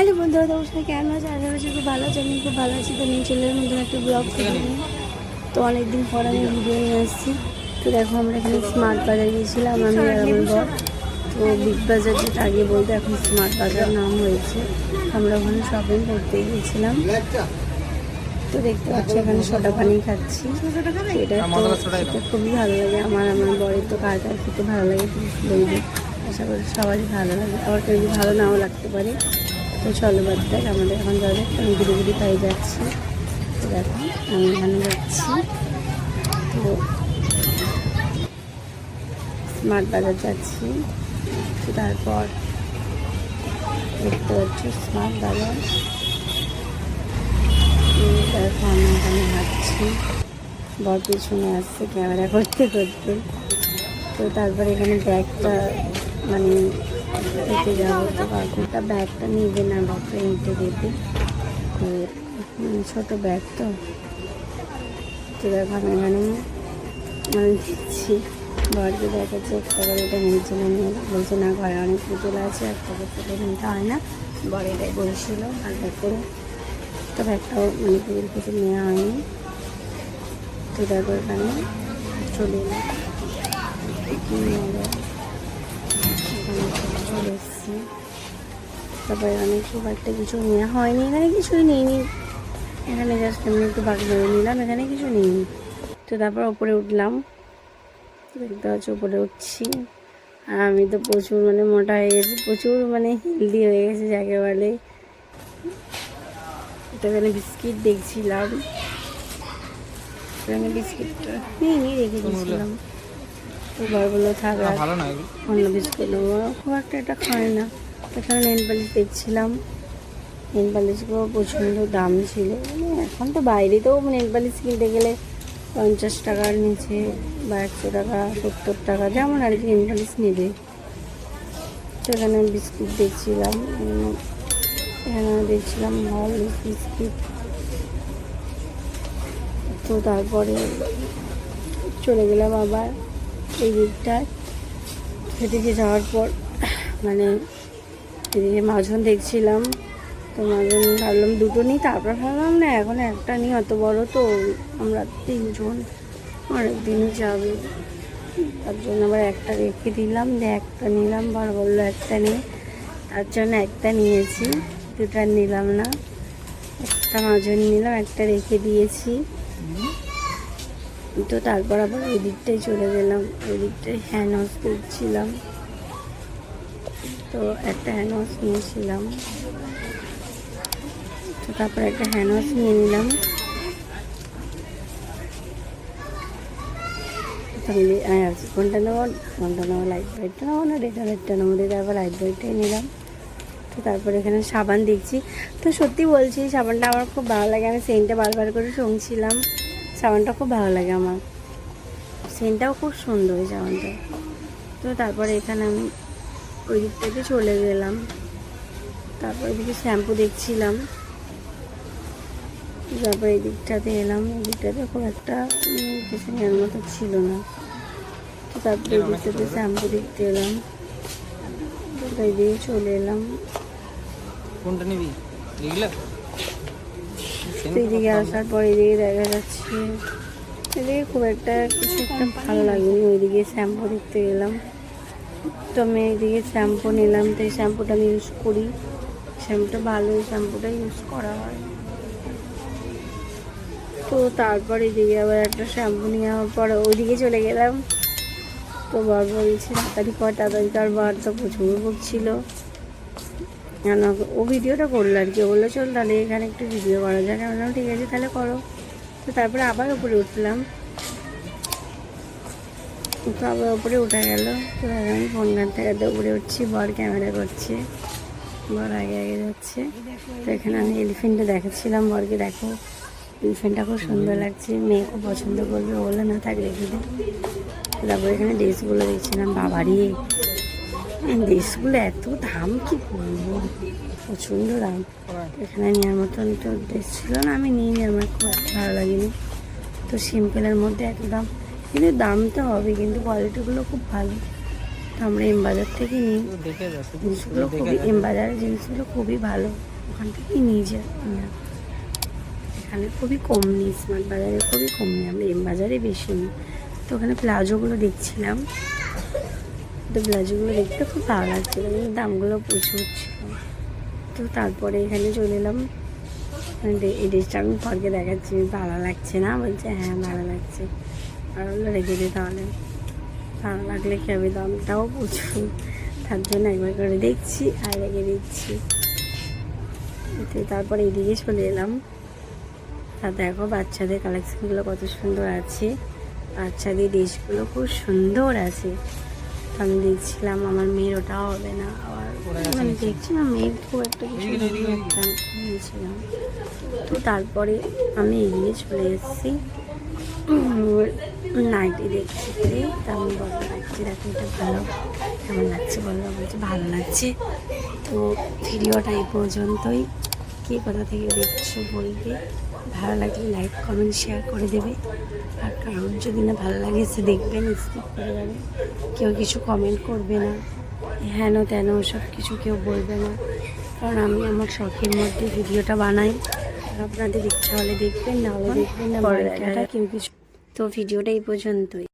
Hello বন্ধুরা, তোমার সাথে কেমন আছে? আশা করছি খুব ভালো আছে। আমি খুব ভালো আছি। তো নিয়ে চলে মধ্যে একটা ব্লগ তো অনেকদিন পর আমি ভিডিও নিয়ে আসছি। তো দেখো, আমরা এখানে স্মার্ট বাজার গিয়েছিলাম, আমি বর। তো বিগ বাজার যেটা আগে বলতে, এখন স্মার্ট বাজার নাম হয়েছে। আমরা ওখানে শপিং করতে গিয়েছিলাম। তো দেখতে পাচ্ছি, এখানে সোডা পানি খাচ্ছি। এটা তো খুবই ভালো লাগে। আমার আমার বরের তো কার কার খেতে ভালো লাগে আশা করি সবারই ভালো লাগে। আবার কেউ ভালো নাও লাগতে পারে। তো চলো দেখ আমাদের এখন যাবে। আমি ঘুরে ঘুরে পাই যাচ্ছি। দেখো, আমি এখানে যাচ্ছি। তো স্মার্ট বাজার যাচ্ছি। তো তারপর দেখতে পাচ্ছি স্মার্ট বাজার। দেখো, আমি এখানে হাঁটছি বর পিছনে আসছে, ক্যামেরা করতে করতে। তো তারপরে এখানে ব্যাগটা মানে নিতে যাব তো কাকুটা ব্যাগটা নিবে না ব্যাগটা নিতে দেবে ছোটো ব্যাগ তো। তো দেখো আমি এখানে মানে দিচ্ছি। বরকে দেখাচ্ছে, একটা করে এটা নিচে না নিয়ে বলছে, না, ঘরে অনেক পুতুল আছে একটা পুতুলে নিতে হয় না। বর এটাই বলছিল হালকা করে তো ব্যাগটাও মানে পুতুল পুতুল নেওয়া হয়নি। তো দেখো এখানে চলে এলাম। চলে এসেছি তারপরে অনেক খুব একটা কিছু নেওয়া হয়নি। এখানে কিছুই নিইনি। এখানে জাস্ট এমনি একটু বাকি ধরে নিলাম। এখানে কিছু নিইনি। তো তারপর ওপরে উঠলাম। দেখতে পাচ্ছি উপরে উঠছি। আর আমি তো প্রচুর মানে মোটা হয়ে গেছি। প্রচুর মানে হেলদি হয়ে গেছে যাকে বলে। তো এখানে বিস্কিট দেখছিলাম। এখানে বিস্কিটটা নিয়ে নিয়ে রেখে দিয়েছিলাম। তো বলল থাক ভালো অন্য বিস্কুট খুব একটা এটা খায় না। এখানে নেন পালিশ দেখছিলাম। নেন পালিশগুলো প্রচণ্ড দাম ছিল। মানে এখন তো বাইরেতেও নেন পালিশ কিনতে গেলে পঞ্চাশ টাকার নিচে বা একশো টাকা সত্তর টাকা যেমন আর কি নেন পালিশ নেবে। তো এখানে বিস্কুট দেখছিলাম। এখানে দেখছিলাম হল বিস্কিট। তো তারপরে চলে গেলাম আবার। এই দিকটায় সেদিকে যাওয়ার পর মানে এদিকে মাজন দেখছিলাম, তো মাজন ভাবলাম দুটো নিই, তারপর ভাবলাম, না, এখন একটা নিই, অত বড় তো আমরা তিনজন অনেক দিনই যাবে। তার জন্য আবার একটা রেখে দিলাম যে একটা নিলাম বার বলল একটা নিয়ে তার জন্য একটা নিয়েছি, দুটা নিলাম না, একটা মাজন নিলাম, একটা রেখে দিয়েছি। তো তারপর আবার ওই দিকটাই চলে গেলাম ওই দিকটায় হ্যান্ড ওয়াশ দেখছিলাম তো একটা হ্যান্ড ওয়াশ নিয়েছিলাম। তো তারপর একটা হ্যান্ড ওয়াশ নিয়ে নিলাম। কোনটা নেব কোনটা নেব লাইট ব্রাইটটা নেব না রেডটা নেব দিয়ে তারপর লাইট ব্রাইটটাই নিলাম। তো তারপর এখানে সাবান দেখছি। তো সত্যি বলছি, সাবানটা আমার খুব ভালো লাগে, আমি সেন্টটা বারবার করে শুনছিলাম। সাবানটা খুব ভালো লাগে আমার। সেন্টটাও খুব সুন্দর ওই সাবানটা তো তারপরে এখানে আমি ওই দিক থেকে চলে গেলাম। তারপর এদিকে শ্যাম্পু দেখছিলাম। তারপর এই দিকটাতে এলাম। এই দিকটাতে খুব একটা কিছু নেওয়ার মতো ছিল না। তো তারপরে এই দিকটাতে শ্যাম্পু দেখতে এলাম। তো এইদিকে চলে এলাম। কোনটা নিবি? এগুলা তো এইদিকে আসার পর এদিকে দেখা যাচ্ছে। এদিকে খুব একটা কিছু একটা ভালো লাগেনি ওইদিকে শ্যাম্পু দেখতে গেলাম। তো আমি এইদিকে শ্যাম্পু নিলাম তো এই শ্যাম্পুটা আমি ইউজ করি। শ্যাম্পুটা ভালো এই শ্যাম্পুটা ইউজ করা হয়। তো তারপর এদিকে আবার একটা শ্যাম্পু নিয়ে যাওয়ার পর ওইদিকে চলে গেলাম। তো বর বলছে তাড়াতাড়ি কর তাড়াতাড়ি কর। বর তো প্রচুর বকছিল কেন? ও ভিডিওটা করল আর কি। বলল, চল তাহলে এখানে একটু ভিডিও করা যাক। আমি বললাম, ঠিক আছে, তাহলে করো। তো তারপরে আবার উপরে উঠলাম। তো আবার উপরে উঠা গেল। তো আমি ফোন ঘাটতে ঘাটতে উপরে উঠছি, বর ক্যামেরা করছে। বর আগে আগে যাচ্ছে। তো এখানে আমি এলিফেন্টটা দেখাচ্ছিলাম। বরকে, দেখো এলিফেন্টটা খুব সুন্দর লাগছে। মেয়ে খুব পছন্দ করবে। ও বলল, না থাক রেখে দে তো তারপরে এখানে ড্রেসগুলো দেখছিলাম। বাবারই ড্রেসগুলো এত দাম কি বলব? প্রচণ্ড দাম। এখানে নেওয়ার মতন তো ড্রেস ছিল না, আমি নিয়ে নিই আমার খুব ভালো লাগেনি। তো সিম্পলের মধ্যে এত দাম। কিন্তু দাম তো হবে, কিন্তু কোয়ালিটিগুলো খুব ভালো। তো আমরা এম বাজার থেকে নিই। জিনিসগুলো খুবই। এম বাজারের জিনিসগুলো খুবই ভালো। ওখান থেকেই নিয়ে যাই এখানে খুবই কম নিই স্মার্ট বাজারে খুবই কম নিই। আমরা এম বাজারে বেশি নিই। তো ওখানে প্লাজোগুলো দেখছিলাম। তো ব্লাউজগুলো দেখতে খুব ভালো লাগছিল, কিন্তু দামগুলো প্রচুর ছিল। তো তারপরে এখানে চলে এলাম। মানে এই ড্রেসটা আমি ফরকে দেখাচ্ছি, ভালো লাগছে না? বলছে হ্যাঁ ভালো লাগছে। আর রেখে দিই তাহলে। ভালো লাগলে কি হবে? দামটাও প্রচুর। তার জন্য একবার করে দেখছি আর রেখে দিচ্ছি। তো তারপরে এদিকে চলে এলাম। তা দেখো, বাচ্চাদের কালেকশনগুলো কত সুন্দর আছে। বাচ্চাদের ড্রেসগুলো খুব সুন্দর আছে। আমি দেখছিলাম, আমার মেয়ের ওটা হবে না। আবার আছে আমি দেখছিলাম, মেয়ের খুব একটা কিছু নিয়েছিলাম তো তারপরে আমি এগিয়ে চলে এসেছি। নাইটি দেখছি তা আমি বলতে লাগছি দেখো, এটা ভালো। কেমন লাগছে? বলল, বলছে, ভালো লাগছে। তো ভিডিওটা এই পর্যন্তই। কে কোথা থেকে দেখছ বলবে। ভালো লাগলে লাইক কমেন্ট শেয়ার করে দেবে। আর কারণ যদি না ভালো লাগে সে দেখবেন স্কিপ করে যাবে। কেউ কিছু কমেন্ট করবে না। হেন তেন সব কিছু কেউ বলবে না। কারণ আমি আমার শখের মধ্যে ভিডিওটা বানাই। আপনাদের ইচ্ছা হলে দেখবেন না হলে দেখবেন না কেউ কিছু তো ভিডিওটা এই পর্যন্তই।